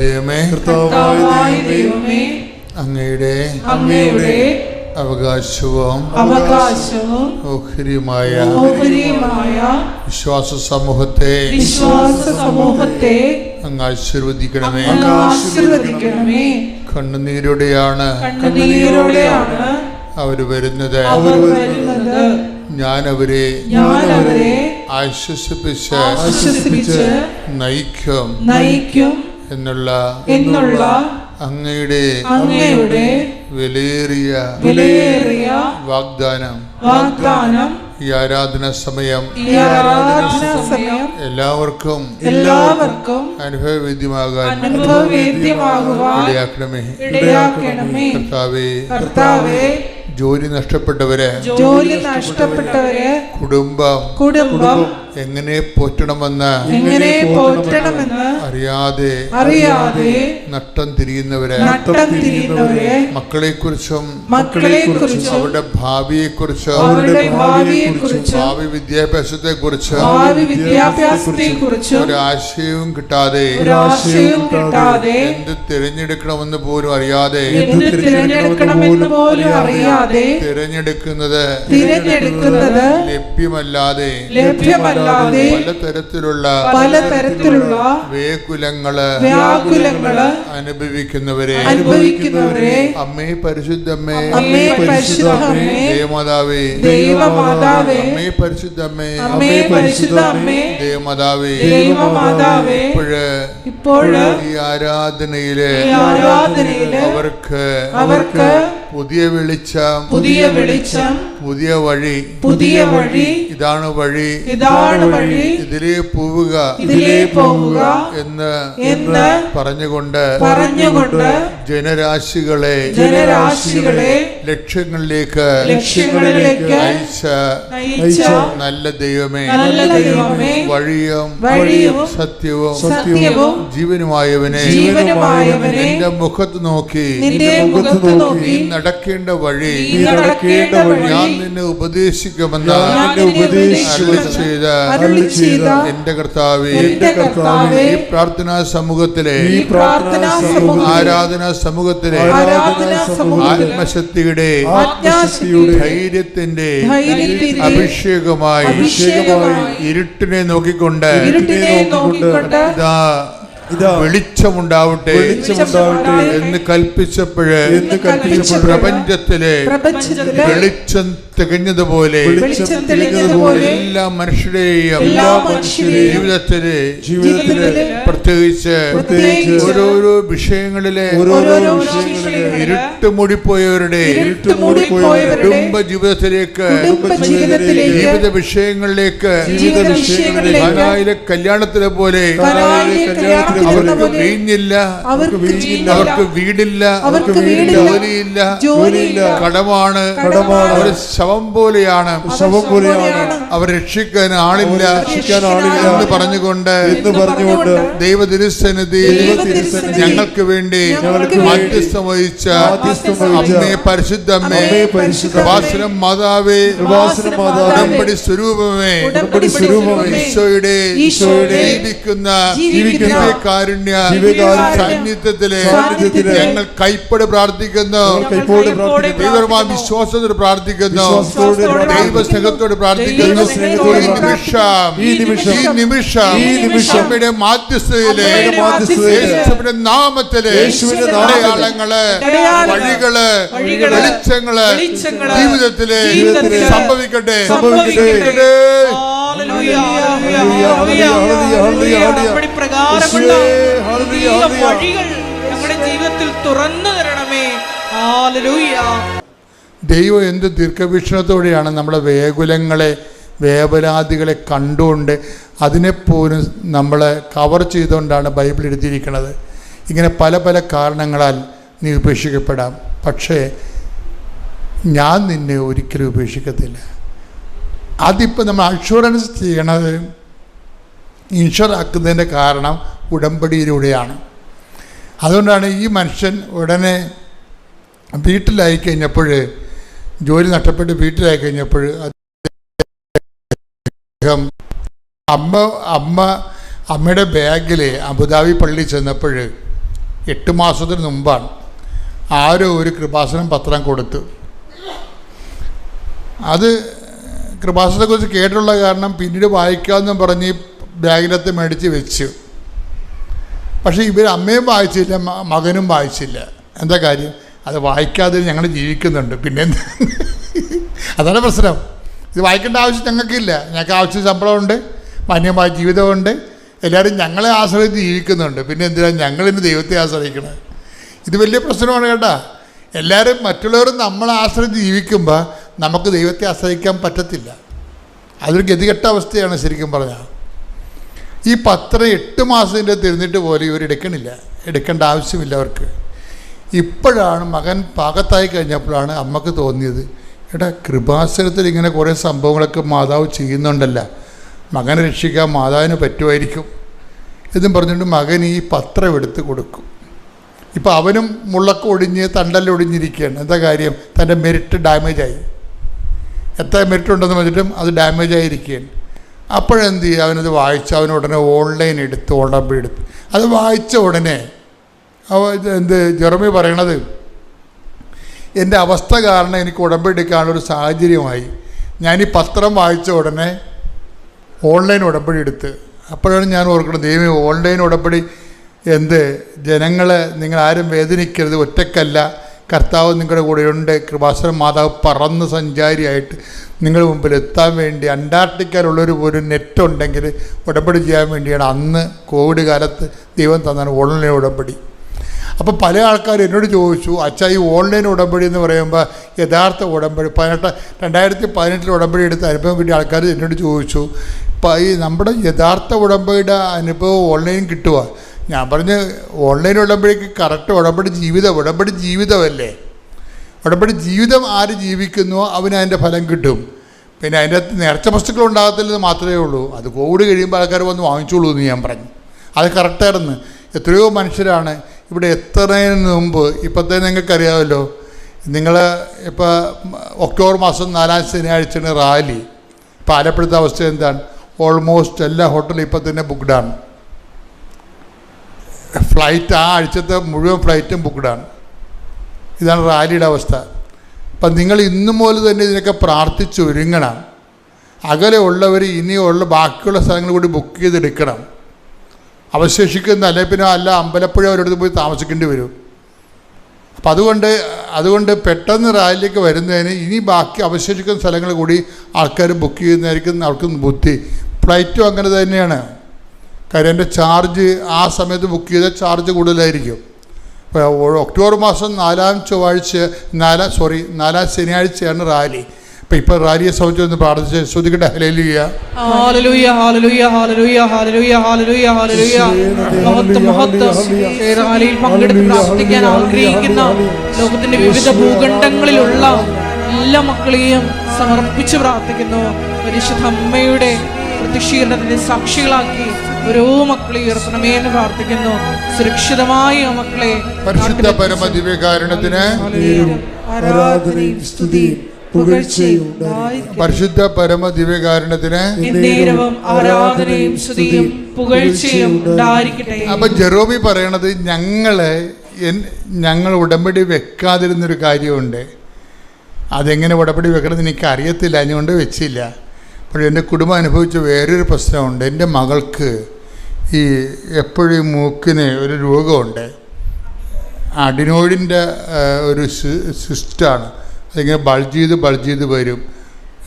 ദൈവമേ കർത്താവായ ദൈവമേ അങ്ങയുടെ അങ്ങയുടെ അവകാശവും അവകാശവും ഓഹരിയുമായ ഓഹരിയുമായ വിശ്വാസ സമൂഹത്തെ വിശ്വാസ സമൂഹത്തെ അങ്ങ് ആശീർവദിക്കണമേ. ആശീർവദിക്കണമേ. കണ്ണുനീരോടെയാണ് കണ്ണുനീരോടെയാണ് അവർ വരുന്നത്. അവർ വരുന്നത്. ഞാൻ അവരെ ഞാൻ അവരെ ആശ്വസിപ്പിച്ച് ആശ്വസിപ്പിച്ച് നയിക്കും. നയിക്കും. എന്നുള്ള എന്നുള്ള അങ്ങയുടെ അങ്ങയുടെ വിലയേറിയ വിലയേറിയ വാഗ്ദാനം. വാഗ്ദാനം. ഈ ആരാധന സമയം. എല്ലാവർക്കും എല്ലാവർക്കും അനുഭവവേദ്യമാകാൻ ഇടയാക്കണമേ. കർത്താവേ കർത്താവെ ജോലി നഷ്ടപ്പെട്ടവരെ ജോലി നഷ്ടപ്പെട്ടവരെ കുടുംബം കുടുംബം എങ്ങനെ പോറ്റണമെന്ന് എങ്ങനെ പോറ്റണമെന്ന് അറിയാതെ അറിയാതെ നട്ടം തിരിയുന്നവരെ നട്ടം തിരിയുന്നവരെ മക്കളെ കുറിച്ചും മക്കളെ കുറിച്ചും അവരുടെ ഭാവിയെ കുറിച്ചും അവരുടെ ഭാവിയെ കുറിച്ചും ഭാവി വിദ്യാഭ്യാസത്തെ കുറിച്ച് ഭാവി വിദ്യാഭ്യാസത്തെ കുറിച്ചും ഒരാശയവും കിട്ടാതെ ആശയവും കിട്ടാതെ എന്ത് തിരഞ്ഞെടുക്കണമെന്ന് പോലും അറിയാതെ എന്ത് തിരഞ്ഞെടുക്കണമെന്ന് പോലും അറിയാതെ തിരഞ്ഞെടുക്കുന്നത് തിരഞ്ഞെടുക്കുന്നത് ലഭ്യമല്ലാതെ ലഭ്യമല്ലാതെ പലതരത്തിലുള്ള പലതരത്തിലുള്ള വേകുലങ്ങൾ വ്യാകുലങ്ങൾ അനുഭവിക്കുന്നവരെ അനുഭവിക്കുന്നവരെ അമ്മേ പരിശുദ്ധമ്മേ അമ്മേ പരിശുദ്ധമ്മേ ദേവമാതാവേ ദൈവമാതാവേ അമ്മേ പരിശുദ്ധമ്മേ അമ്മേ പരിശുദ്ധമ്മേ ദേവമാതാവേ ദൈവമാതാവേ ഇപ്പോഴ് ഇപ്പോഴ് ഈ ആരാധനയിലെ ആരാധനയിൽ അവർക്ക് അവർക്ക് പുതിയ വെളിച്ചം. പുതിയ വെളിച്ചം. പുതിയ വഴി. പുതിയ വഴി. ഇതാണ് വഴി. ഇതാണ് വഴി. ഇതിലേ പോവുക. ഇതിലേ പോവുക. എന്ന് എന്ന് പറഞ്ഞുകൊണ്ട് പറഞ്ഞുകൊണ്ട് ജനരാശികളെ ജനരാശികളെ ലക്ഷ്യങ്ങളിലേക്ക് ലക്ഷ്യങ്ങളിലേക്ക് അയച്ച നല്ല ദൈവമേ. നല്ല ദൈവമേ. വഴിയും വഴിയും സത്യവും സത്യവും ജീവനുമായവനെ ജീവനുമായവനെ എന്റെ മുഖത്ത് നോക്കി നിന്റെ മുഖത്ത് നോക്കി നടക്കേണ്ട വഴി നീ നടക്കേണ്ട വഴി ഞാൻ നിന്നെ ഉപദേശിക്കുമെന്ന് ഞാൻ നിന്നെ ഉപദേശിക്കുമെന്ന് ചെയ്ത എന്റെ കർത്താവേ എന്റെ കർത്താവേ ഈ പ്രാർത്ഥനാ സമൂഹത്തിലെ ഈ പ്രാർത്ഥനാ ആരാധനാ സമൂഹത്തിലെ ആത്മശക്തിയുടെ ധൈര്യത്തിന്റെ അഭിഷേകമായി അഭിഷേകമായി ഇരുട്ടിനെ നോക്കിക്കൊണ്ട് ഇരുട്ടിനെ നോക്കിക്കൊണ്ട് ഇതാ ഇതാ വെളിച്ചമുണ്ടാവട്ടെ എന്ന് കൽപ്പിച്ചപ്പോഴ് പ്രപഞ്ചത്തിലെ വെളിച്ചം തികഞ്ഞതുപോലെ എല്ലാ മനുഷ്യരെയും ജീവിതത്തിലെ ജീവിതത്തിലെ പ്രത്യേകിച്ച് പ്രത്യേകിച്ച് ഓരോരോ വിഷയങ്ങളിലെ ഓരോരോ വിഷയങ്ങളിലെ ഇരുട്ട് മൂടിപ്പോയവരുടെ കുടുംബ ജീവിതത്തിലേക്ക് ജീവിത വിഷയങ്ങളിലേക്ക് കല്യാണത്തിലെ പോലെ അവർക്ക് വീഞ്ഞില്ല അവർക്ക് വീഞ്ഞില്ല. അവർക്ക് വീടില്ല അവർക്ക് ജോലിയില്ല ജോലിയില്ല. കടമാണ്. കടമാണ്. അവർ ശവം പോലെയാണ്. ശവം പോലെയാണ്. അവർ രക്ഷിക്കാൻ ആളില്ല. രക്ഷിക്കാൻ ആളില്ല. എന്ന് പറഞ്ഞുകൊണ്ട് എന്ന് പറഞ്ഞുകൊണ്ട് ദൈവ തിരുസന്നിധി ഞങ്ങൾക്ക് വേണ്ടി മാധ്യസ്ഥം വഹിച്ച അമ്മേ പരിശുദ്ധമ്മേ പരിശുദ്ധം മാതാവേ ഉടമ്പടി സ്വരൂപമേ സ്വരൂപമേ, ഈശോയുടെ ജീവിക്കുന്ന ജീവിക്കുന്ന ദിവ്യകാരുണ്യ സാന്നിധ്യത്തിലെ ഞങ്ങൾ കൈപ്പട് പ്രാർത്ഥിക്കുന്നു. തീവ്രമായ വിശ്വാസത്തോട് പ്രാർത്ഥിക്കുന്നു. വിശ്വാസത്തോടെ ദൈവ സ്നേഹത്തോട് പ്രാർത്ഥിക്കുന്നു. ഈ നിമിഷം. ഈ നിമിഷം, ഈ നിമിഷം. ഈ നിമിഷം, അമ്മയുടെ മാധ്യസ്ഥതയിലെ. യേശുവിന്റെ നാമത്തിലെ. അടയാളങ്ങൾ വഴികൾ വെളിച്ചങ്ങൾ ജീവിതത്തിലെ സംഭവിക്കട്ടെ. സംഭവിക്കട്ടെ. വഴികൾ ഞങ്ങളുടെ ജീവിതത്തിൽ തുറന്നു തരണമേ. ദൈവം എന്ത് ദീർഘവീക്ഷണത്തോടെയാണ് നമ്മുടെ വേകുലങ്ങളെ വേപരാധികളെ കണ്ടുകൊണ്ട് അതിനെപ്പോലും നമ്മളെ കവർ ചെയ്തുകൊണ്ടാണ് ബൈബിൾ എഴുതിയിരിക്കുന്നത്. ഇങ്ങനെ പല പല കാരണങ്ങളാൽ നീ ഉപേക്ഷിക്കപ്പെടാം. പക്ഷേ ഞാൻ നിന്നെ ഒരിക്കലും ഉപേക്ഷിക്കത്തില്ല. അതിപ്പോൾ നമ്മൾ അഷുറൻസ് ചെയ്യണത് ഇൻഷുർ ആക്കുന്നതിന്റെ കാരണം ഉടമ്പടിയിലൂടെയാണ്. അതുകൊണ്ടാണ് ഈ മനുഷ്യൻ ഉടനെ വീട്ടിലായി കഴിഞ്ഞപ്പോൾ ജോലി നഷ്ടപ്പെട്ട് വീട്ടിലായി കഴിഞ്ഞപ്പോൾ അദ്ദേഹം അമ്മ അമ്മ അമ്മയുടെ ബാഗിൽ അബുദാബി പള്ളി ചെന്നപ്പോൾ എട്ട് മാസത്തിന് മുമ്പാണ് ആരോ ഒരു കൃപാസനം പത്രം കൊടുത്തു. അത് കൃപാസനത്തെക്കുറിച്ച് കേട്ടുള്ള കാരണം പിന്നീട് വായിക്കാമെന്നും പറഞ്ഞ് ബാഗിനകത്ത് മേടിച്ച് വെച്ചു. പക്ഷേ ഇവർ അമ്മയും വായിച്ചില്ല മകനും വായിച്ചില്ല. എന്താ കാര്യം? അത് വായിക്കാതെ ഞങ്ങൾ ജീവിക്കുന്നുണ്ട്. പിന്നെ? അതാണ് പ്രശ്നം. ഇത് വായിക്കേണ്ട ആവശ്യം ഞങ്ങൾക്കില്ല. ഞങ്ങൾക്ക് ആവശ്യം ശമ്പളമുണ്ട് മാന്യമായ ജീവിതമുണ്ട്. എല്ലാവരും ഞങ്ങളെ ആശ്രയിച്ച് ജീവിക്കുന്നുണ്ട്. പിന്നെ എന്തിനാണ് ഞങ്ങളിന്ന് ദൈവത്തെ ആശ്രയിക്കണം? ഇത് വലിയ പ്രശ്നമാണ് കേട്ടാ. എല്ലാവരും മറ്റുള്ളവരും നമ്മളെ ആശ്രയിച്ച് ജീവിക്കുമ്പോൾ നമുക്ക് ദൈവത്തെ ആശ്രയിക്കാൻ പറ്റത്തില്ല. അതൊരു ഗതികെട്ട അവസ്ഥയാണ് ശരിക്കും പറഞ്ഞാൽ. ഈ പത്രം എട്ട് മാസത്തിന്റെ തിരുന്നിട്ട് പോലും ഇവർ എടുക്കണില്ല. എടുക്കേണ്ട ആവശ്യമില്ല അവർക്ക്. ഇപ്പോഴാണ് മകൻ പാകത്തായി കഴിഞ്ഞപ്പോഴാണ് അമ്മയ്ക്ക് തോന്നിയത് എടാ കൃപാസനത്തിൽ ഇങ്ങനെ കുറേ സംഭവങ്ങളൊക്കെ മാതാവ് ചെയ്യുന്നുണ്ടല്ല. മകനെ രക്ഷിക്കാൻ മാതാവിന് പറ്റുമായിരിക്കും. എന്നും പറഞ്ഞുകൊണ്ട് മകൻ ഈ പത്രം എടുത്ത് കൊടുക്കും. ഇപ്പോൾ അവനും മുള്ളൊക്കെ ഒടിഞ്ഞ് തണ്ടല്ലൊടിഞ്ഞിരിക്കുകയാണ് എന്താ കാര്യം? തന്റെ മെരിറ്റ് ഡാമേജായി. എത്ര മെരിറ്റ് ഉണ്ടെന്ന് വെച്ചിട്ടും അത് ഡാമേജ് ആയിരിക്കുകയാണ് അപ്പോഴെന്ത് ചെയ്യുക? അവനത് വായിച്ച് അവൻ ഉടനെ ഓൺലൈൻ എടുത്ത് ഉടമ്പടി എടുത്ത്. അത് വായിച്ച ഉടനെ അവ എന്ത് ജെറമി പറയണത്? എന്റെ അവസ്ഥ കാരണം എനിക്ക് ഉടമ്പടി എടുക്കാനുള്ളൊരു സാഹചര്യമായി. ഞാൻ ഈ പത്രം വായിച്ച ഉടനെ ഓൺലൈൻ ഉടമ്പടി എടുത്ത്. അപ്പോഴാണ് ഞാൻ ഓർക്കുന്നത് ദൈവം ഓൺലൈൻ ഉടമ്പടി എന്ത്? ജനങ്ങളെ നിങ്ങൾ ആരും വേദനിക്കരുത് ഒറ്റക്കല്ല കർത്താവ് നിങ്ങളുടെ കൂടെയുണ്ട്. കൃപാസനം മാതാവ് പറന്ന് സഞ്ചാരിയായിട്ട് നിങ്ങളുടെ മുമ്പിൽ എത്താൻ വേണ്ടി അന്റാർട്ടിക്കയിലുള്ളൊരു ഒരു നെറ്റ് ഉണ്ടെങ്കിൽ ഉടമ്പടി ചെയ്യാൻ വേണ്ടിയാണ് അന്ന് കോവിഡ് കാലത്ത് ദൈവം തന്നാണ് ഓൺലൈൻ ഉടമ്പടി. അപ്പോൾ പല ആൾക്കാർ എന്നോട് ചോദിച്ചു അച്ഛാ ഈ ഓൺലൈൻ ഉടമ്പടി എന്ന് പറയുമ്പോൾ യഥാർത്ഥ ഉടമ്പടി? പതിനെട്ട് രണ്ടായിരത്തി പതിനെട്ടിൽ ഉടമ്പടി എടുത്ത അനുഭവം കിട്ടിയ ആൾക്കാർ എന്നോട് ചോദിച്ചു ഇപ്പം ഈ നമ്മുടെ യഥാർത്ഥ ഉടമ്പടിയുടെ അനുഭവം ഓൺലൈൻ കിട്ടുക ഞാൻ പറഞ്ഞ് ഓൺലൈൻ ഉടമ്പടിക്ക് കറക്റ്റ് ഉടമ്പടി ജീവിതം ഉടമ്പടി ജീവിതമല്ലേ? ഉടമ്പടി ജീവിതം ആര് ജീവിക്കുന്നുവോ അവന് അതിന്റെ ഫലം കിട്ടും. പിന്നെ അതിന്റെ നേർച്ച വസ്തുക്കൾ ഉണ്ടാകത്തില്ലെന്ന് മാത്രമേ ഉള്ളൂ. അത് കോവിഡ് കഴിയുമ്പോൾ ആൾക്കാർ വന്ന് വാങ്ങിച്ചോളൂ എന്ന് ഞാൻ പറഞ്ഞു. അത് കറക്റ്റായിരുന്നു എത്രയോ മനുഷ്യരാണ് ഇവിടെ എത്തുന്നതിന് മുമ്പ് ഇപ്പോഴത്തെ നിങ്ങൾക്കറിയാമല്ലോ. നിങ്ങൾ ഇപ്പോൾ ഒക്ടോബർ മാസം നാലാം ശനിയാഴ്ചയാണ് റാലി. ഇപ്പോൾ ആലപ്പുഴത്തെ അവസ്ഥ എന്താണ്? ഓൾമോസ്റ്റ് എല്ലാ ഹോട്ടലും ഇപ്പം തന്നെ ബുക്ക്ഡാണ് ഫ്ലൈറ്റ് ആ ആഴ്ചത്തെ മുഴുവൻ ഫ്ലൈറ്റും ബുക്ക്ഡാണ് ഇതാണ് റാലിയുടെ അവസ്ഥ. അപ്പം നിങ്ങൾ ഇന്നും മുതൽ തന്നെ ഇതിനൊക്കെ പ്രാർത്ഥിച്ചൊരുങ്ങണം അകലെ ഉള്ളവർ ഇനിയുള്ള ബാക്കിയുള്ള സ്ഥലങ്ങൾ കൂടി ബുക്ക് ചെയ്തെടുക്കണം. അവശേഷിക്കുന്ന അല്ലെ പിന്നെ അല്ല അമ്പലപ്പുഴ അവരോട് പോയി താമസിക്കേണ്ടി വരും. അപ്പം അതുകൊണ്ട് അതുകൊണ്ട് പെട്ടെന്ന് റാലിയിലേക്ക് വരുന്നതിന് ഇനി ബാക്കി അവശേഷിക്കുന്ന സ്ഥലങ്ങൾ കൂടി ആൾക്കാർ ബുക്ക് ചെയ്യുന്നതായിരിക്കും അവർക്ക് ബുദ്ധി. ഫ്ലൈറ്റും അങ്ങനെ തന്നെയാണ്. കാര്യം എന്റെ ചാർജ് ആ സമയത്ത് ബുക്ക് ചെയ്ത ചാർജ് കൂടുതലായിരിക്കും. ഒക്ടോബർ മാസം നാലാം ചൊവ്വാഴ്ച നാലാം സോറി നാലാം ശനിയാഴ്ചയാണ് റാലി. അപ്പോൾ ഇപ്പോൾ റാലിയെ സംബന്ധിച്ച് ഒന്ന് പ്രാർത്ഥിച്ച് ശ്രദ്ധിക്കട്ടെ? റാലിയിൽ പങ്കെടുത്ത് പ്രാർത്ഥിക്കാൻ ആഗ്രഹിക്കുന്ന ലോകത്തിന്റെ വിവിധ ഭൂഖണ്ഡങ്ങളിലുള്ള എല്ലാ മക്കളെയും സമർപ്പിച്ച് പ്രാർത്ഥിക്കുന്നു. പരിശുദ്ധ അമ്മയുടെ പ്രതിഷീകരണത്തിന്റെ സാക്ഷികളാക്കി ഓരോ മക്കളെ ഉയർത്തണമേ എന്ന് പ്രാർത്ഥിക്കുന്നു. സുരക്ഷിതമായി ആ മക്കളെ പരിശുദ്ധ പരമദിവ്യകാരണത്തിന് ആരാധനയും സ്തുതിയും. പരിശുദ്ധ പരമ ദിവ്യകാരണത്തിന് അപ്പൊ ആരാധനയും സ്തുതിയും പുകഴ്ചയും ഉണ്ടായിരിക്കട്ടെ. അപ്പം ജെറോബി പറയണത് ഞങ്ങൾ ഞങ്ങൾ ഉടമ്പടി വെക്കാതിരുന്നൊരു കാര്യമുണ്ട്. അതെങ്ങനെ ഉടമ്പടി വെക്കണമെന്ന് എനിക്ക് അറിയത്തില്ല അതുകൊണ്ട് വെച്ചില്ല. പക്ഷേ എന്റെ കുടുംബം അനുഭവിച്ച വേറൊരു പ്രശ്നമുണ്ട്. എന്റെ മകൾക്ക് ഈ എപ്പോഴും മൂക്കിന് ഒരു രോഗമുണ്ട്. അഡിനോയിഡിന്റെ ഒരു സിസ്റ്റാണ്. അതിങ്ങനെ ബൾജ് ചെയ്ത് ബൾജ് ചെയ്ത് വരും.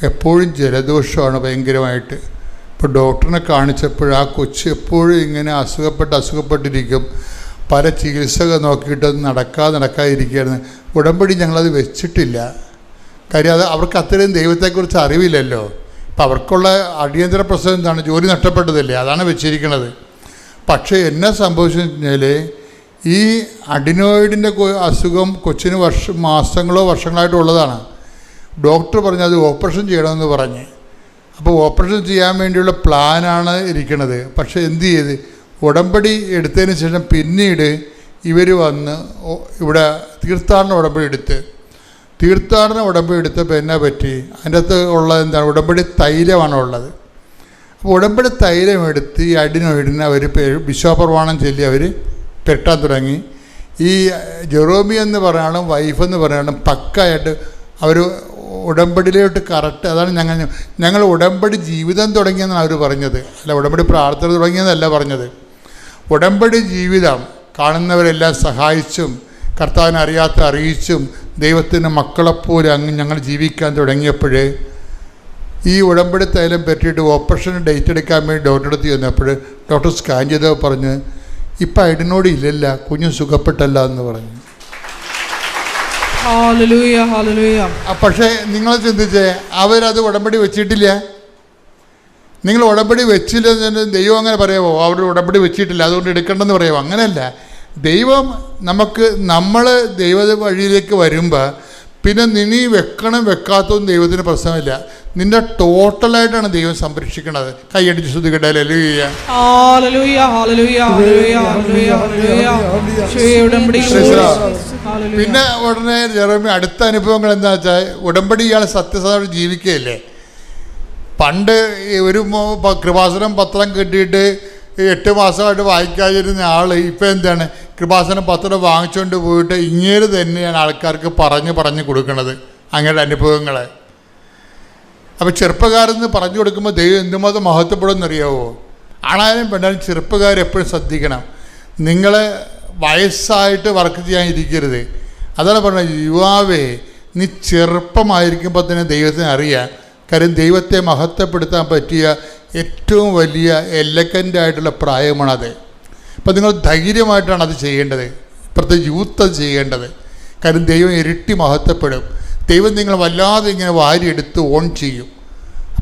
എപ്പോഴും ജലദോഷമാണ് ഭയങ്കരമായിട്ട്. ഇപ്പോൾ ഡോക്ടറിനെ കാണിച്ചപ്പോൾ ആ കൊച്ച് എപ്പോഴും ഇങ്ങനെ അസുഖപ്പെട്ട് അസുഖപ്പെട്ടിരിക്കും. പല ചികിത്സകൾ നോക്കിയിട്ട് നടക്കാതെ നടക്കാതിരിക്കുകയായിരുന്നു. ഉടമ്പടി ഞങ്ങളത് വെച്ചിട്ടില്ല. കാര്യം അത് അവർക്ക് അത്രയും ദൈവത്തെക്കുറിച്ച് അറിവില്ലല്ലോ. അപ്പം അവർക്കുള്ള അടിയന്തര പ്രശ്നം എന്താണ്? ജോലി നഷ്ടപ്പെട്ടതല്ലേ? അതാണ് വെച്ചിരിക്കുന്നത് പക്ഷേ എന്നെ സംഭവിച്ചു കഴിഞ്ഞാൽ ഈ അഡിനോയിഡിന്റെ അസുഖം കൊച്ചിന് വർഷം മാസങ്ങളോ വർഷങ്ങളായിട്ടോ ഉള്ളതാണ്. ഡോക്ടർ പറഞ്ഞു അത് ഓപ്പറേഷൻ ചെയ്യണമെന്ന് പറഞ്ഞ്. അപ്പോൾ ഓപ്പറേഷൻ ചെയ്യാൻ വേണ്ടിയുള്ള പ്ലാനാണ് ഇരിക്കുന്നത് പക്ഷേ എന്ത് ചെയ്ത്? ഉടമ്പടി എടുത്തതിന് ശേഷം പിന്നീട് ഇവർ വന്ന് ഇവിടെ തീർത്ഥാടന ഉടമ്പടി എടുത്ത്. തീർത്ഥാടന ഉടമ്പടി എടുത്തപ്പോൾ എന്നെ പറ്റി? അതിന്റെ അകത്ത് ഉള്ളത് എന്താണ്? ഉടമ്പടി തൈലമാണ് ഉള്ളത് അപ്പോൾ ഉടമ്പടി തൈലം എടുത്ത് ഈ അടിനൊയിടിന് അവർ വിശ്വപ്രമാണം ചൊല്ലി അവർ പെട്ടാൻ തുടങ്ങി. ഈ ജെറോമി എന്ന് പറയാനും വൈഫ് എന്ന് പറയാനും പക്കായിട്ട് അവർ ഉടമ്പടിയിലോട്ട് കറക്റ്റ് അതാണ് ഞങ്ങൾ ഞങ്ങൾ ഉടമ്പടി ജീവിതം തുടങ്ങിയെന്നാണ് അവർ പറഞ്ഞത്. അല്ല ഉടമ്പടി പ്രാർത്ഥന തുടങ്ങിയെന്നല്ല പറഞ്ഞത്. ഉടമ്പടി ജീവിതം കാണുന്നവരെല്ലാം സഹായിച്ചും കർത്താവിനെ അറിയാത്ത അറിയിച്ചും ദൈവത്തിന്റെ മക്കളെപ്പോലെ അങ്ങ് ഞങ്ങൾ ജീവിക്കാൻ തുടങ്ങിയപ്പോഴേ ഈ ഉടമ്പടി തൈലം പറ്റിയിട്ട് ഓപ്പറേഷൻ ഡേറ്റ് എടുക്കാൻ വേണ്ടി ഡോക്ടറെ അടുത്ത് ചെന്നപ്പോൾ ഡോക്ടർ സ്കാൻ ചെയ്തപ്പോൾ പറഞ്ഞ് ഇപ്പം ഐഡിനോട് ഇല്ലല്ല കുഞ്ഞു സുഖപ്പെട്ടല്ല എന്ന് പറഞ്ഞു. പക്ഷേ നിങ്ങൾ ചിന്തിച്ചേ അവരത് ഉടമ്പടി വെച്ചിട്ടില്ല? നിങ്ങൾ ഉടമ്പടി വെച്ചില്ല എന്ന് ദൈവം അങ്ങനെ പറയാമോ അവർ ഉടമ്പടി വെച്ചിട്ടില്ല അതുകൊണ്ട് എടുക്കണ്ടെന്ന് പറയാമോ അങ്ങനെയല്ല. ദൈവം നമുക്ക് നമ്മൾ ദൈവ വഴിയിലേക്ക് വരുമ്പോൾ പിന്നെ നിനി വെക്കണം വെക്കാത്തതും ദൈവത്തിന് പ്രശ്നമില്ല. നിന്റെ ടോട്ടലായിട്ടാണ് ദൈവം സംരക്ഷിക്കുന്നത് കൈയടിച്ച്. ഹാലലൂയ. പിന്നെ ഉടനെ ജെറമി അടുത്ത അനുഭവങ്ങൾ എന്താ വെച്ചാൽ ഉടമ്പടി ഇയാൾ സത്യസന്ധമായിട്ട് ജീവിക്കുകയല്ലേ? പണ്ട് ഒരു കൃപാസനം പത്രം കിട്ടിയിട്ട് എട്ട് മാസമായിട്ട് വായിക്കാതിരുന്ന ആൾ ഇപ്പൊ എന്താണ്? കൃപാസനം പത്രം വാങ്ങിച്ചുകൊണ്ട് പോയിട്ട് ഇങ്ങേര് തന്നെയാണ് ആൾക്കാർക്ക് പറഞ്ഞ് പറഞ്ഞ് കൊടുക്കുന്നത് അങ്ങയുടെ അനുഭവങ്ങളെ. അപ്പോൾ ചെറുപ്പക്കാരെന്ന് പറഞ്ഞു കൊടുക്കുമ്പോൾ ദൈവം എന്തുമാത്രം മഹത്വപ്പെടുമെന്നറിയാവോ? ആണായാലും പെണ്ണാലും ചെറുപ്പക്കാർ എപ്പോഴും ശ്രദ്ധിക്കണം. നിങ്ങൾ വയസ്സായിട്ട് വർക്ക് ചെയ്യാൻ ഇരിക്കരുത് അതാണ് പറഞ്ഞത് യുവാവേ നീ ചെറുപ്പമായിരിക്കുമ്പോൾ തന്നെ ദൈവത്തിന് അറിയാം. കാര്യം ദൈവത്തെ മഹത്വപ്പെടുത്താൻ പറ്റിയ ഏറ്റവും വലിയ എല്ലക്കന്റെ ആയിട്ടുള്ള പ്രായമാണത്. അപ്പം നിങ്ങൾ ധൈര്യമായിട്ടാണ് അത് ചെയ്യേണ്ടത്. പ്രത്യേകിച്ച് യൂത്ത് അത് ചെയ്യേണ്ടത്. കാരണം ദൈവം ഇരട്ടി മഹത്വപ്പെടും. ദൈവം നിങ്ങൾ വല്ലാതെ ഇങ്ങനെ വാരിയെടുത്ത് ഓൺ ചെയ്യും.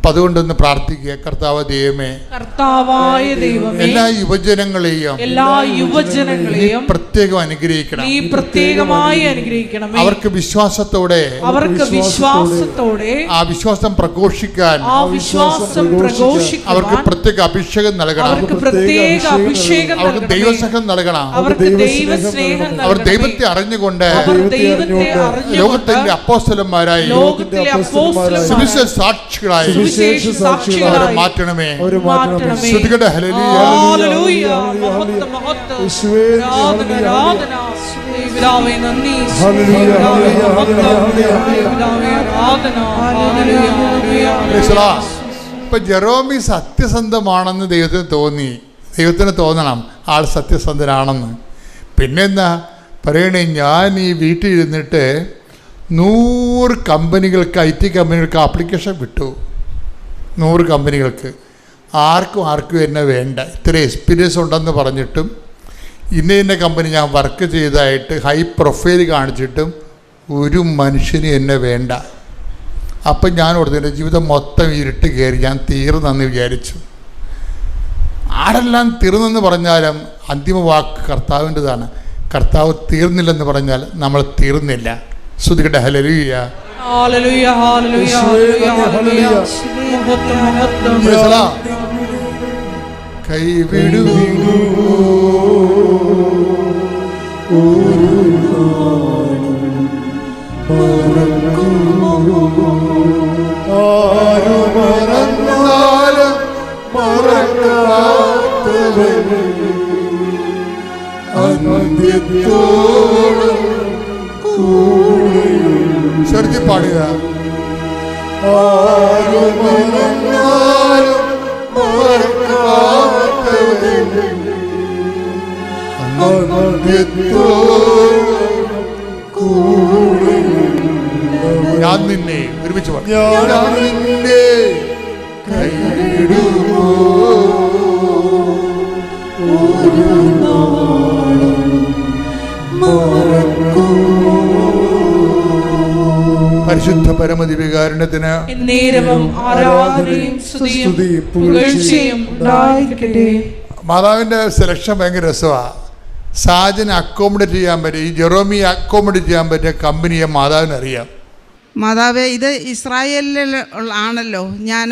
അപ്പം അതുകൊണ്ടൊന്ന് പ്രാർത്ഥിക്കുക. കർത്താവ് ദൈവമേ കർത്താവായ ദൈവമേ എല്ലാ യുവജനങ്ങളെയും എല്ലാ യുവജനങ്ങളെയും പ്രത്യേകം അനുഗ്രഹിക്കണം. ഈ പ്രത്യേകമായി അനുഗ്രഹിക്കണം അവർക്ക് വിശ്വാസത്തോടെ അവർക്ക് വിശ്വാസത്തോടെ ആ വിശ്വാസം പ്രഘോഷിക്കാൻ ആ വിശ്വാസം പ്രഘോഷിക്കാൻ അവർക്ക് പ്രത്യേക അഭിഷേകം നൽകണം. അവർക്ക് പ്രത്യേക അഭിഷേകം അവർക്ക് ദൈവസ്നേഹം ദൈവസഹം നൽകണം. അവർക്ക് ദൈവസ്നേഹം അവർ ദൈവത്തെ അറിഞ്ഞുകൊണ്ട് അവർ ദൈവത്തെ ലോകത്തിന്റെ അപ്പോസ്തലന്മാരായി ലോകത്തിലെ അപ്പോസ്തലന്മാരായി സാക്ഷികളായി സുവിശേഷ സാക്ഷികളായി മാറ്റണമേ. ഒരു മാറ്റണമേ. മാറ്റണമേ ഹല്ലേലൂയ ഹല്ലേലൂയ മഹത്വം മഹത്വം. യേശുവേ, ആരാധന ആരാധന. പിതാവേ നന്ദി. ഹല്ലേലൂയ, ഹല്ലേലൂയ, ഹല്ലേലൂയ. പിതാവേ ആരാധന. Hallelujah hallelujah. Praise ഇപ്പൊ ജെറോമി സത്യസന്ധമാണെന്ന് ദൈവത്തിന് തോന്നി. ദൈവത്തിന് തോന്നണം ആൾ സത്യസന്ധനാണെന്ന് പിന്നെന്താ? പറയണേ ഞാൻ ഈ വീട്ടിൽ ഇരുന്നിട്ട് നൂറ് കമ്പനികൾക്ക് ഐ ടി കമ്പനികൾക്ക് ആപ്ലിക്കേഷൻ വിട്ടു. നൂറ് കമ്പനികൾക്ക് ആർക്കും ആർക്കും എന്നെ വേണ്ട. ഇത്ര എക്സ്പീരിയൻസ് ഉണ്ടെന്ന് പറഞ്ഞിട്ടും ഇന്ന ഇന്ന കമ്പനി ഞാൻ വർക്ക് ചെയ്തതായിട്ട് ഹൈ പ്രൊഫൈൽ കാണിച്ചിട്ടും ഒരു മനുഷ്യനും എന്നെ വേണ്ട. അപ്പം ഞാൻ ഓർത്തു എന്റെ ജീവിതം മൊത്തം ഇരുട്ട് കയറി. ഞാൻ തീർന്നെന്ന് വിചാരിച്ചു. ആരെല്ലാം തീർന്നെന്ന് പറഞ്ഞാലും അന്തിമ വാക്ക് കർത്താവിന്റെതാണ്. കർത്താവ് തീർന്നില്ലെന്ന് പറഞ്ഞാൽ നമ്മൾ തീർന്നില്ല. ശ്രുതികട്ടെ ഹലലുയ്യ കൈവിടൂ. അന്ത്യത്തോളം പാടുക. ഞാൻ നിന്നെ ഒരുമിച്ച് പറഞ്ഞു ഞാൻ നിന്നെ ദിവ്യകാരുണ്യത്തിന് എന്നേരവും പരമദിവികാരണത്തിന് മാതാവിന്റെ മാതാവിന്റെ സെലക്ഷൻ ഭയങ്കര രസമാണ് സാജന് അക്കോമഡേറ്റ് ചെയ്യാൻ പറ്റും ഈ ജെറോമി അക്കോമഡേറ്റ് ചെയ്യാൻ പറ്റിയ കമ്പനിയെ മാതാവിന് അറിയാം മാതാവേ ഇത് ഇസ്രായേലിൽ ആണല്ലോ. ഞാൻ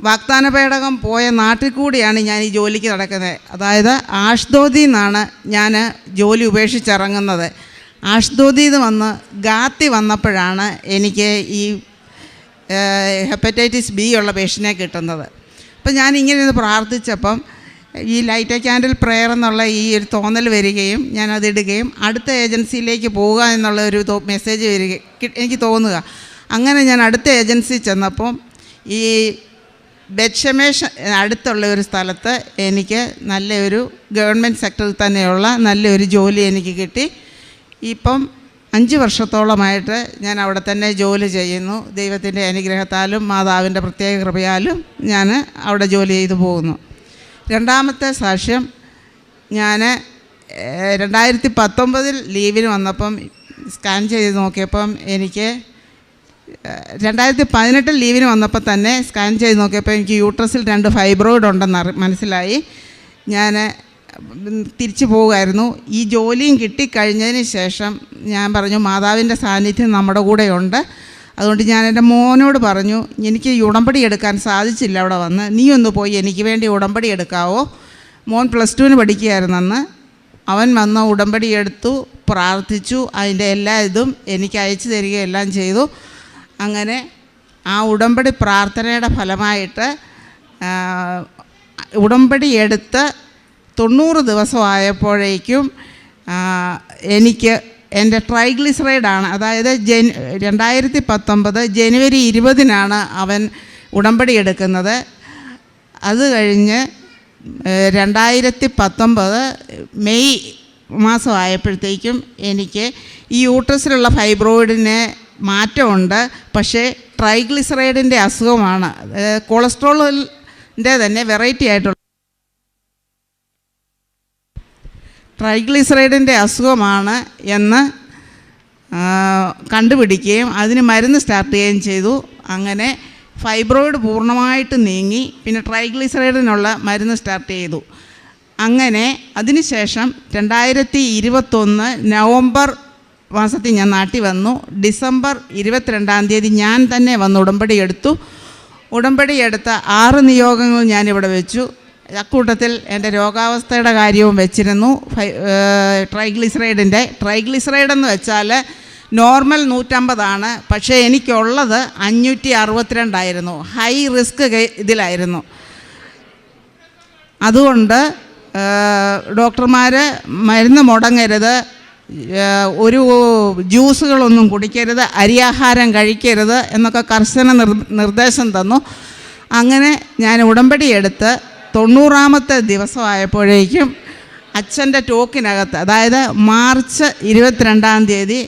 വാഗ്ദാന പേടകം പോയ നാട്ടിൽ കൂടിയാണ് ഞാൻ ഈ ജോലിക്ക് നടക്കുന്നത്. അതായത് ആഷ്ദോദിൽ നിന്നാണ് ഞാൻ ജോലി ഉപേക്ഷിച്ചിറങ്ങുന്നത് ആഷ്ദോദിൽ നിന്ന് വന്ന് ഗാത്തി വന്നപ്പോഴാണ് എനിക്ക് ഈ ഹെപ്പറ്റൈറ്റിസ് ബി ഉള്ള പേഷ്യനെ കിട്ടുന്നത്. അപ്പം ഞാൻ ഇങ്ങനെ ഇത് പ്രാർത്ഥിച്ചപ്പം ഈ ലൈറ്റ് ക്യാൻഡിൽ പ്രെയർ എന്നുള്ള ഈ ഒരു തോന്നൽ വരികയും ഞാൻ അതിടുകയും അടുത്ത ഏജൻസിയിലേക്ക് പോവുക എന്നുള്ള ഒരു മെസ്സേജ് വരികയും എനിക്ക് തോന്നുക. അങ്ങനെ ഞാൻ അടുത്ത ഏജൻസി ചെന്നപ്പം ഈ ബെറ്റ്ഷമേഷ് അടുത്തുള്ള ഒരു സ്ഥലത്ത് എനിക്ക് നല്ലൊരു ഗവൺമെന്റ് സെക്ടറിൽ തന്നെയുള്ള നല്ലൊരു ജോലി എനിക്ക് കിട്ടി. ഇപ്പം അഞ്ച് വർഷത്തോളമായിട്ട് ഞാൻ അവിടെ തന്നെ ജോലി ചെയ്യുന്നു. ദൈവത്തിന്റെ അനുഗ്രഹത്താലും മാതാവിന്റെ പ്രത്യേക കൃപയാലും ഞാൻ അവിടെ ജോലി ചെയ്തു പോകുന്നു. രണ്ടാമത്തെ സാക്ഷ്യം ഞാൻ രണ്ടായിരത്തി പത്തൊമ്പതിൽ ലീവിന് വന്നപ്പം സ്കാൻ ചെയ്ത് നോക്കിയപ്പം എനിക്ക് രണ്ടായിരത്തി പതിനെട്ടിൽ ലീവിന് വന്നപ്പോൾ തന്നെ സ്കാൻ ചെയ്ത് നോക്കിയപ്പോൾ എനിക്ക് യൂട്രസിൽ രണ്ട് ഫൈബ്രോയിഡ് ഉണ്ടെന്ന് മനസ്സിലായി. ഞാൻ തിരിച്ചു പോവുമായിരുന്നു ഈ ജോലിയും കിട്ടിക്കഴിഞ്ഞതിന് ശേഷം ഞാൻ പറഞ്ഞു മാതാവിന്റെ സാന്നിധ്യം നമ്മുടെ കൂടെയുണ്ട്. അതുകൊണ്ട് ഞാൻ എന്റെ മോനോട് പറഞ്ഞു എനിക്ക് ഈ ഉടമ്പടി എടുക്കാൻ സാധിച്ചില്ല അവിടെ വന്ന്. നീ ഒന്ന് പോയി എനിക്ക് വേണ്ടി ഉടമ്പടി എടുക്കാവോ? മോൻ പ്ലസ് ടുവിന് പഠിക്കുകയായിരുന്നു അന്ന് അവൻ വന്ന് ഉടമ്പടി എടുത്തു പ്രാർത്ഥിച്ചു അതിന്റെ എല്ലാ ഇതും എനിക്ക് അയച്ചു തരികയെല്ലാം ചെയ്തു. അങ്ങനെ ആ ഉടമ്പടി പ്രാർത്ഥനയുടെ ഫലമായിട്ട് ഉടമ്പടി എടുത്ത് തൊണ്ണൂറ് ദിവസമായപ്പോഴേക്കും എനിക്ക് എന്റെ ട്രൈഗ്ലിസറൈഡാണ് അതായത് ജൻ രണ്ടായിരത്തി പത്തൊമ്പത് ജനുവരി ഇരുപതിനാണ് അവൻ ഉടമ്പടി എടുക്കുന്നത്. അത് കഴിഞ്ഞ് രണ്ടായിരത്തി പത്തൊമ്പത് മെയ് മാസമായപ്പോഴത്തേക്കും എനിക്ക് ഈ യൂട്രസിലുള്ള ഫൈബ്രോയിഡിന് മാറ്റമുണ്ട് പക്ഷേ ട്രൈഗ്ലിസറൈഡിന്റെ അസുഖമാണ്. കൊളസ്ട്രോളിന്റെ തന്നെ വെറൈറ്റി ആയിട്ടുള്ള ട്രൈഗ്ലിസറൈഡിന്റെ അസുഖമാണ് എന്ന് കണ്ടുപിടിക്കുകയും അതിന് മരുന്ന് സ്റ്റാർട്ട് ചെയ്യുകയും ചെയ്തു. അങ്ങനെ ഫൈബ്രോയിഡ് പൂർണമായിട്ട് നീങ്ങി പിന്നെ ട്രൈഗ്ലിസറൈഡിനുള്ള മരുന്ന് സ്റ്റാർട്ട് ചെയ്തു. അങ്ങനെ അതിനുശേഷം രണ്ടായിരത്തി ഇരുപത്തൊന്ന് നവംബർ മാസത്തിൽ ഞാൻ നാട്ടിൽ വന്നു. ഡിസംബർ ഇരുപത്തിരണ്ടാം തീയതി ഞാൻ തന്നെ വന്ന് ഉടമ്പടി എടുത്തു. ഉടമ്പടി എടുത്ത ആറ് നിയോഗങ്ങൾ ഞാനിവിടെ വെച്ചു. അക്കൂട്ടത്തിൽ എന്റെ രോഗാവസ്ഥയുടെ കാര്യവും വെച്ചിരുന്നു. ട്രൈഗ്ലിസറൈഡിന്റെ. ട്രൈഗ്ലിസറൈഡ് എന്ന് വെച്ചാൽ നോർമൽ നൂറ്റമ്പതാണ്. പക്ഷേ എനിക്കുള്ളത് അഞ്ഞൂറ്റി അറുപത്തിരണ്ടായിരുന്നു ഹൈ റിസ്ക് ഇതിലായിരുന്നു. അതുകൊണ്ട് ഡോക്ടർമാർ മരുന്ന് മുടങ്ങരുത്. ഒരു ജ്യൂസുകളൊന്നും കുടിക്കരുത്. അരിയാഹാരം കഴിക്കരുത് എന്നൊക്കെ കർശന നിർ നിർദ്ദേശം തന്നു. അങ്ങനെ ഞാൻ ഉടമ്പടി എടുത്ത് തൊണ്ണൂറാമത്തെ ദിവസമായപ്പോഴേക്കും അച്ഛന്റെ ടോക്കിനകത്ത് അതായത് മാർച്ച് ഇരുപത്തിരണ്ടാം തീയതി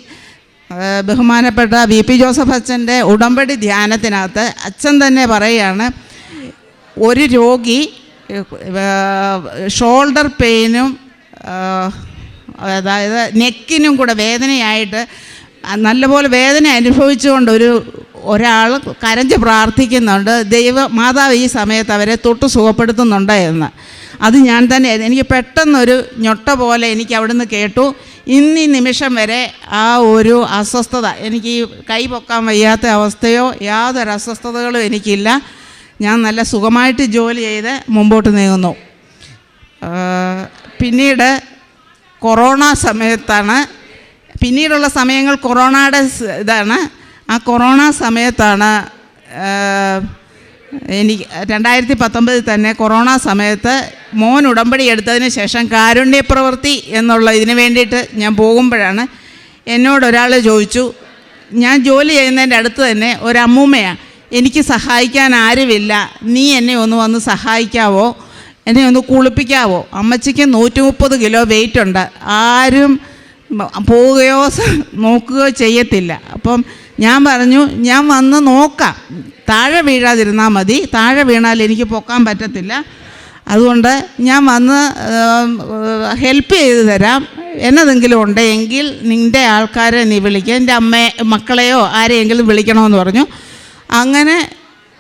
ബഹുമാനപ്പെട്ട വി പി ജോസഫ് അച്ഛന്റെ ഉടമ്പടി ധ്യാനത്തിനകത്ത് അച്ഛൻ തന്നെ പറയുകയാണ് ഒരു രോഗി ഷോൾഡർ പെയിനും അതായത് നെക്കിനും കൂടെ വേദനയായിട്ട് നല്ലപോലെ വേദന അനുഭവിച്ചുകൊണ്ട് ഒരു ഒരാൾ കരഞ്ഞ് പ്രാർത്ഥിക്കുന്നുണ്ട്. ദൈവ മാതാവ് ഈ സമയത്ത് അവരെ തൊട്ട് സുഖപ്പെടുത്തുന്നുണ്ട് എന്ന്. അത് ഞാൻ തന്നെ എനിക്ക് പെട്ടെന്നൊരു ഞൊട്ട പോലെ എനിക്ക് അവിടുന്ന് കേട്ടു. ഇന്ന് നിമിഷം വരെ ആ ഒരു അസ്വസ്ഥത എനിക്ക് ഈ കൈ പൊക്കാൻ വയ്യാത്ത അവസ്ഥയോ യാതൊരു അസ്വസ്ഥതകളും എനിക്കില്ല. ഞാൻ നല്ല സുഖമായിട്ട് ജോലി ചെയ്ത് മുമ്പോട്ട് നീങ്ങുന്നു. പിന്നീട് കൊറോണ സമയത്താണ് പിന്നീടുള്ള സമയങ്ങൾ കൊറോണയുടെ ഇതാണ്. ആ കൊറോണ സമയത്താണ് എനിക്ക് രണ്ടായിരത്തി പത്തൊമ്പതിൽ തന്നെ കൊറോണ സമയത്ത് മോൻ ഉടമ്പടി എടുത്തതിന് ശേഷം കാരുണ്യപ്രവൃത്തി എന്നുള്ള ഇതിന് വേണ്ടിയിട്ട് ഞാൻ പോകുമ്പോഴാണ് എന്നോട് ഒരാൾ ചോദിച്ചു ഞാൻ ജോലി ചെയ്യുന്നതിന്റെ അടുത്ത് തന്നെ ഒരു അമ്മൂമ്മയാണ് എനിക്ക് സഹായിക്കാൻ ആരുമില്ല നീ എന്നെ ഒന്ന് വന്ന് സഹായിക്കാവോ? എന്നെ ഒന്ന് കുളിപ്പിക്കാവോ? അമ്മച്ചിക്ക് നൂറ്റി മുപ്പത് കിലോ വെയിറ്റ് ഉണ്ട് ആരും പോവുകയോ നോക്കുകയോ ചെയ്യത്തില്ല. അപ്പം ഞാൻ പറഞ്ഞു ഞാൻ വന്ന് നോക്കാം. താഴെ വീഴാതിരുന്നാൽ മതി. താഴെ വീണാൽ എനിക്ക് പൊക്കാൻ പറ്റത്തില്ല. അതുകൊണ്ട് ഞാൻ വന്ന് ഹെൽപ്പ് ചെയ്ത് തരാം. എന്നതെങ്കിലും ഉണ്ടെങ്കിൽ നിന്റെ ആൾക്കാരെ നീ വിളിക്കുക എന്റെ അമ്മയെ മക്കളെയോ ആരെയെങ്കിലും വിളിക്കണമെന്ന് പറഞ്ഞു. അങ്ങനെ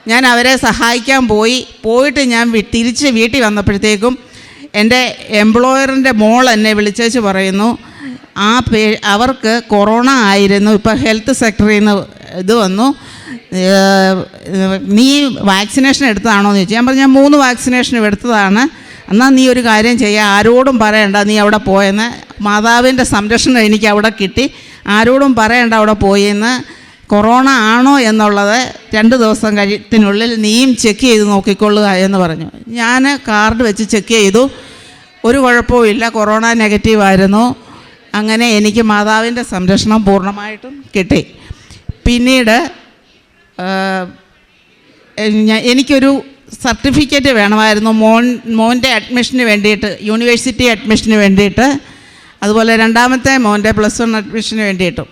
ഞാൻ അവരെ സഹായിക്കാൻ പോയി. പോയിട്ട് ഞാൻ തിരിച്ച് വീട്ടിൽ വന്നപ്പോഴത്തേക്കും എന്റെ എംപ്ലോയറിന്റെ മോൾ എന്നെ വിളിച്ചേച്ച് പറയുന്നു. ആ പേ അവർക്ക് കൊറോണ ആയിരുന്നു. ഇപ്പോൾ ഹെൽത്ത് സെക്ടറിൽ നിന്ന് ഇത് വന്നു. നീ വാക്സിനേഷൻ എടുത്തതാണോ എന്ന് ചോദിച്ചു. ഞാൻ പറഞ്ഞു ഞാൻ മൂന്ന് വാക്സിനേഷൻ എടുത്തതാണ്. എന്നാൽ നീ ഒരു കാര്യം ചെയ്യുക ആരോടും പറയണ്ട നീ അവിടെ പോയെന്ന്. മാതാവിന്റെ സംരക്ഷണം എനിക്ക് അവിടെ കിട്ടി. ആരോടും പറയണ്ട അവിടെ പോയെന്ന്. കൊറോണ ആണോ എന്നുള്ളത് രണ്ട് ദിവസം കഴിയത്തിനുള്ളിൽ നീയും ചെക്ക് ചെയ്ത് നോക്കിക്കൊള്ളുക എന്ന് പറഞ്ഞു. ഞാൻ കാർഡ് വെച്ച് ചെക്ക് ചെയ്തു. ഒരു കുഴപ്പവും ഇല്ല. കൊറോണ നെഗറ്റീവായിരുന്നു. അങ്ങനെ എനിക്ക് മാതാവിന്റെ സംരക്ഷണം പൂർണമായിട്ടും കിട്ടി. പിന്നീട് എനിക്കൊരു സർട്ടിഫിക്കറ്റ് വേണമായിരുന്നു. മോൻ മോന്റെ അഡ്മിഷന് വേണ്ടിയിട്ട് യൂണിവേഴ്സിറ്റി അഡ്മിഷന് വേണ്ടിയിട്ട് അതുപോലെ രണ്ടാമത്തെ മോന്റെ പ്ലസ് വൺ അഡ്മിഷന് വേണ്ടിയിട്ടും.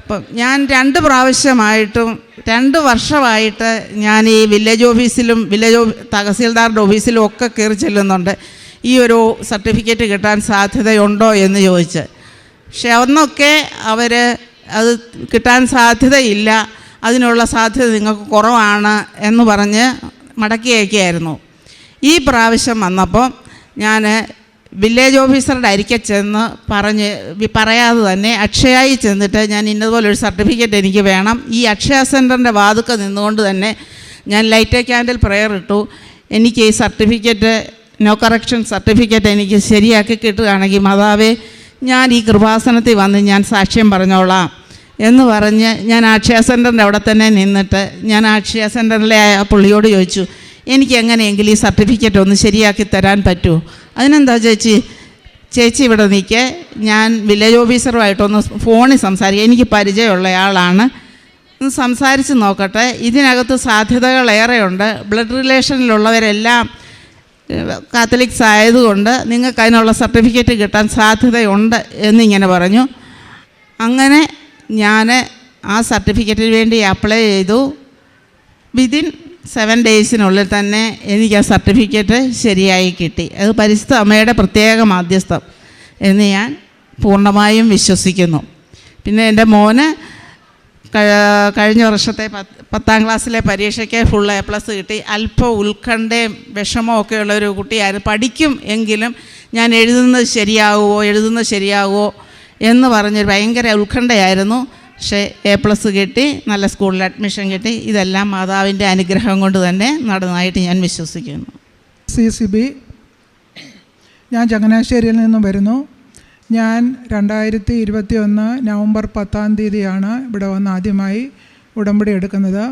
അപ്പം ഞാൻ രണ്ട് പ്രാവശ്യമായിട്ടും രണ്ട് വർഷമായിട്ട് ഞാൻ ഈ വില്ലേജ് ഓഫീസിലും വില്ലേജ് തഹസീൽദാറുടെ ഓഫീസിലും ഒക്കെ കയറി ചെല്ലുന്നുണ്ട്. ഈ ഒരു സർട്ടിഫിക്കറ്റ് കിട്ടാൻ സാധ്യതയുണ്ടോ എന്ന് ചോദിച്ച്. പക്ഷെ അന്നൊക്കെ അവർ അത് കിട്ടാൻ സാധ്യതയില്ല അതിനുള്ള സാധ്യത നിങ്ങൾക്ക് കുറവാണ് എന്ന് പറഞ്ഞ് മടക്കി അയക്കുകയായിരുന്നു ഈ പ്രാവശ്യം വന്നപ്പോൾ ഞാൻ വില്ലേജ് ഓഫീസറുടെ അരിക്കെ ചെന്ന് പറഞ്ഞ് പറയാതെ തന്നെ അക്ഷയായി ചെന്നിട്ട് ഞാൻ ഇന്നതുപോലെ ഒരു സർട്ടിഫിക്കറ്റ് എനിക്ക് വേണം. ഈ അക്ഷയ സെന്ററിന്റെ വാതുക്ക നിന്നുകൊണ്ട് തന്നെ ഞാൻ ലൈറ്റ് ക്യാൻഡിൽ പ്രയർ ഇട്ടു എനിക്ക് ഈ സർട്ടിഫിക്കറ്റ് നോ കറക്ഷൻ സർട്ടിഫിക്കറ്റ് എനിക്ക് ശരിയാക്കി കിട്ടുകയാണെങ്കിൽ മാതാവേ ഞാൻ ഈ കൃപാസനത്തിൽ വന്ന് ഞാൻ സാക്ഷ്യം പറഞ്ഞോളാം എന്ന് പറഞ്ഞ് ഞാൻ അക്ഷയ സെന്ററിന്റെ അവിടെ തന്നെ നിന്നിട്ട് ഞാൻ അക്ഷയ സെന്ററിലെ ആ പുള്ളിയോട് ചോദിച്ചു എനിക്ക് എങ്ങനെയെങ്കിലും ഈ സർട്ടിഫിക്കറ്റ് ഒന്ന് ശരിയാക്കി തരാൻ പറ്റുമോ അതിനെന്താ ചേച്ചി? ചേച്ചി ഇവിടെ നിൽക്കെ ഞാൻ വില്ലേജ് ഓഫീസറുമായിട്ടൊന്ന് ഫോണിൽ സംസാരിക്കുക എനിക്ക് പരിചയമുള്ള ആളാണ്. സംസാരിച്ച് നോക്കട്ടെ. ഇതിനകത്ത് സാധ്യതകളേറെയുണ്ട് ബ്ലഡ് റിലേഷനിലുള്ളവരെല്ലാം കാത്തലിക്സ് ആയതുകൊണ്ട് നിങ്ങൾക്ക് അതിനുള്ള സർട്ടിഫിക്കറ്റ് കിട്ടാൻ സാധ്യതയുണ്ട് എന്നിങ്ങനെ പറഞ്ഞു. അങ്ങനെ ഞാൻ ആ സർട്ടിഫിക്കറ്റിന് വേണ്ടി അപ്ലൈ ചെയ്തു. വിതിൻ സെവൻ ഡേയ്സിനുള്ളിൽ തന്നെ എനിക്ക് ആ സർട്ടിഫിക്കറ്റ് ശരിയായി കിട്ടി. അത് പരിശുദ്ധ അമ്മയുടെ പ്രത്യേക മാധ്യസ്ഥം എന്ന് ഞാൻ പൂർണമായും വിശ്വസിക്കുന്നു. പിന്നെ എന്റെ മോന് കഴിഞ്ഞ വർഷത്തെ പത്ത് ക്ലാസ്സിലെ പരീക്ഷയ്ക്ക് ഫുൾ എ പ്ലസ് കിട്ടി. അല്പം ഉത്കണ്ഠയും വിഷമവും ഒക്കെ ഉള്ള ഒരു കുട്ടിയായിരുന്നു. പഠിക്കും എങ്കിലും ഞാൻ എഴുതുന്നത് ശരിയാവുമോ എഴുതുന്നത് ശരിയാവുമോ എന്ന് പറഞ്ഞ് ഭയങ്കര ഉത്കണ്ഠയായിരുന്നു. പക്ഷേ എ പ്ലസ് കിട്ടി നല്ല സ്കൂളിൽ അഡ്മിഷൻ കിട്ടി. ഇതെല്ലാം മാതാവിന്റെ അനുഗ്രഹം കൊണ്ട് തന്നെ നടന്നതായിട്ട് ഞാൻ വിശ്വസിക്കുന്നു. സി സി ബി ഞാൻ ചങ്ങനാശ്ശേരിയിൽ നിന്നും വരുന്നു. ഞാൻ രണ്ടായിരത്തി ഇരുപത്തി ഒന്ന് നവംബർ പത്താം തീയതിയാണ് ഇവിടെ വന്ന് ആദ്യമായി ഉടമ്പടി എടുക്കുന്നത്.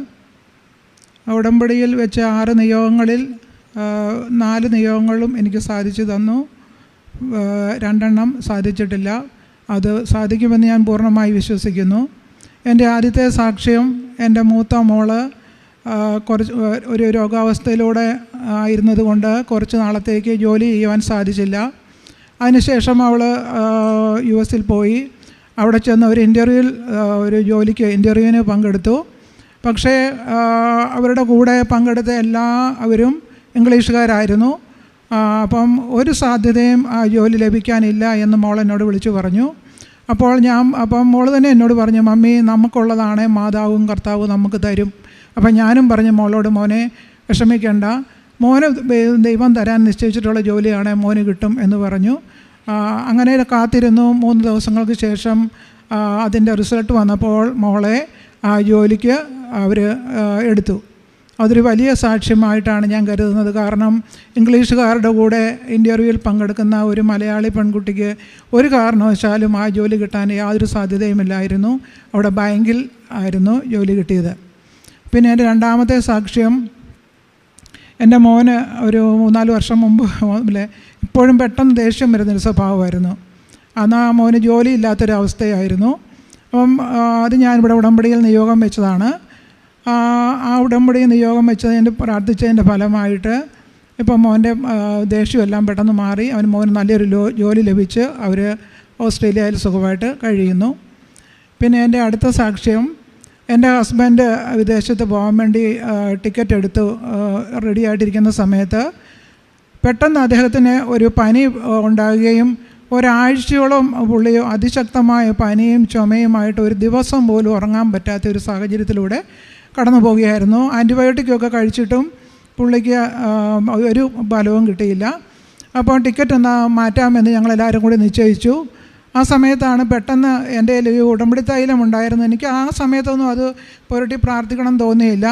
ഉടമ്പടിയിൽ വെച്ച ആറ് നിയോഗങ്ങളിൽ നാല് നിയോഗങ്ങളും എനിക്ക് സാധിച്ചു തന്നു. രണ്ടെണ്ണം സാധിച്ചിട്ടില്ല. അത് സാധിക്കുമെന്ന് ഞാൻ പൂർണമായി വിശ്വസിക്കുന്നു. എന്റെ ആദ്യത്തെ സാക്ഷ്യം എന്റെ മൂത്ത മോൾ കുറച്ച് ഒരു രോഗാവസ്ഥയിലൂടെ ആയിരുന്നതുകൊണ്ട് കുറച്ച് നാളത്തേക്ക് ജോലി ചെയ്യുവാൻ സാധിച്ചില്ല. അതിനുശേഷം അവൾ യു എസിൽ പോയി. അവിടെ ചെന്ന് ഒരു ഇന്റർവ്യൂവിൽ ഒരു ജോലിക്ക് ഇന്റർവ്യൂവിന് പങ്കെടുത്തു. പക്ഷേ അവരുടെ കൂടെ പങ്കെടുത്ത എല്ലാവരും ഇംഗ്ലീഷുകാരായിരുന്നു. അപ്പം ഒരു സാധ്യതയും ആ ജോലി ലഭിക്കാനില്ല എന്ന് മോൾ എന്നോട് വിളിച്ചു പറഞ്ഞു. അപ്പോൾ ഞാൻ അപ്പം മോൾ തന്നെ എന്നോട് പറഞ്ഞു മമ്മി നമുക്കുള്ളതാണ് മാതാവും കർത്താവും നമുക്ക് തരും. അപ്പം ഞാനും പറഞ്ഞു മോളോട് മോനെ വിഷമിക്കേണ്ട. മോന് ദൈവം തരാൻ നിശ്ചയിച്ചിട്ടുള്ള ജോലിയാണ് മോന് കിട്ടും എന്ന് പറഞ്ഞു. അങ്ങനെ കാത്തിരുന്നു. മൂന്ന് ദിവസങ്ങൾക്ക് ശേഷം അതിന്റെ റിസൾട്ട് വന്നപ്പോൾ മോളെ ആ ജോലിക്ക് അവർ എടുത്തു. അതൊരു വലിയ സാക്ഷ്യമായിട്ടാണ് ഞാൻ കരുതുന്നത്. കാരണം ഇംഗ്ലീഷുകാരുടെ കൂടെ ഇന്റർവ്യൂവിൽ പങ്കെടുക്കുന്ന ഒരു മലയാളി പെൺകുട്ടിക്ക് ഒരു കാരണവശാലും ആ ജോലി കിട്ടാൻ യാതൊരു സാധ്യതയുമില്ലായിരുന്നു. അവിടെ ബാങ്കിൽ ആയിരുന്നു ജോലി കിട്ടിയത്. പിന്നെ എന്റെ രണ്ടാമത്തെ സാക്ഷ്യം എന്റെ മോന് ഒരു മൂന്നാൽ വർഷം മുമ്പ് മുതലേ ഇപ്പോഴും പെട്ടെന്ന് ദേഷ്യം വരുന്നൊരു സ്വഭാവമായിരുന്നു. അന്ന് ആ മോന് ജോലി ഇല്ലാത്തൊരവസ്ഥയായിരുന്നു അപ്പം അത് ഞാനിവിടെ ഉടമ്പടിയിൽ നിയോഗം വെച്ചതാണ്. ആ, ഉടമ്പടി നിയോഗം വെച്ചതിന്റെ പ്രാർത്ഥിച്ചതിന്റെ ഫലമായിട്ട് ഇപ്പം മോന്റെ ദേഷ്യമെല്ലാം പെട്ടെന്ന് മാറി. അവന് മോന് നല്ലൊരു ജോലി ലഭിച്ച് അവർ ഓസ്ട്രേലിയയിൽ സുഖമായിട്ട് കഴിയുന്നു. പിന്നെ എന്റെ അടുത്ത സാക്ഷ്യം എന്റെ ഹസ്ബൻഡ് വിദേശത്ത് പോകാൻ വേണ്ടി ടിക്കറ്റ് എടുത്തു റെഡി ആയിട്ടിരിക്കുന്ന സമയത്ത് പെട്ടെന്ന് അദ്ദേഹത്തിന് ഒരു പനി ഉണ്ടാകുകയും ഒരാഴ്ചയോളം പുള്ളി അതിശക്തമായ പനിയും ചുമയുമായിട്ട് ഒരു ദിവസം പോലും ഉറങ്ങാൻ പറ്റാത്ത ഒരു സാഹചര്യത്തിലൂടെ കടന്നു പോവുകയായിരുന്നു ആന്റിബയോട്ടിക്കൊക്കെ കഴിച്ചിട്ടും പുള്ളിക്ക് ഒരു ഫലവും കിട്ടിയില്ല. അപ്പോൾ ടിക്കറ്റ് എന്നാ മാറ്റാമെന്ന് ഞങ്ങളെല്ലാവരും കൂടി നിശ്ചയിച്ചു. ആ സമയത്താണ് പെട്ടെന്ന് എന്റെ ഈ ഉടമ്പടി തൈലം ഉണ്ടായിരുന്നു എനിക്ക് ആ സമയത്തൊന്നും അത് പുരട്ടി പ്രാർത്ഥിക്കണം തോന്നിയില്ല.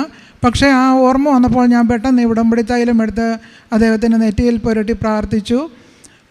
പക്ഷേ ആ ഓർമ്മ വന്നപ്പോൾ ഞാൻ പെട്ടെന്ന് ഈ ഉടമ്പടി തൈലം എടുത്ത് അദ്ദേഹത്തിന്റെ നെറ്റിയിൽ പുരട്ടി പ്രാർത്ഥിച്ചു.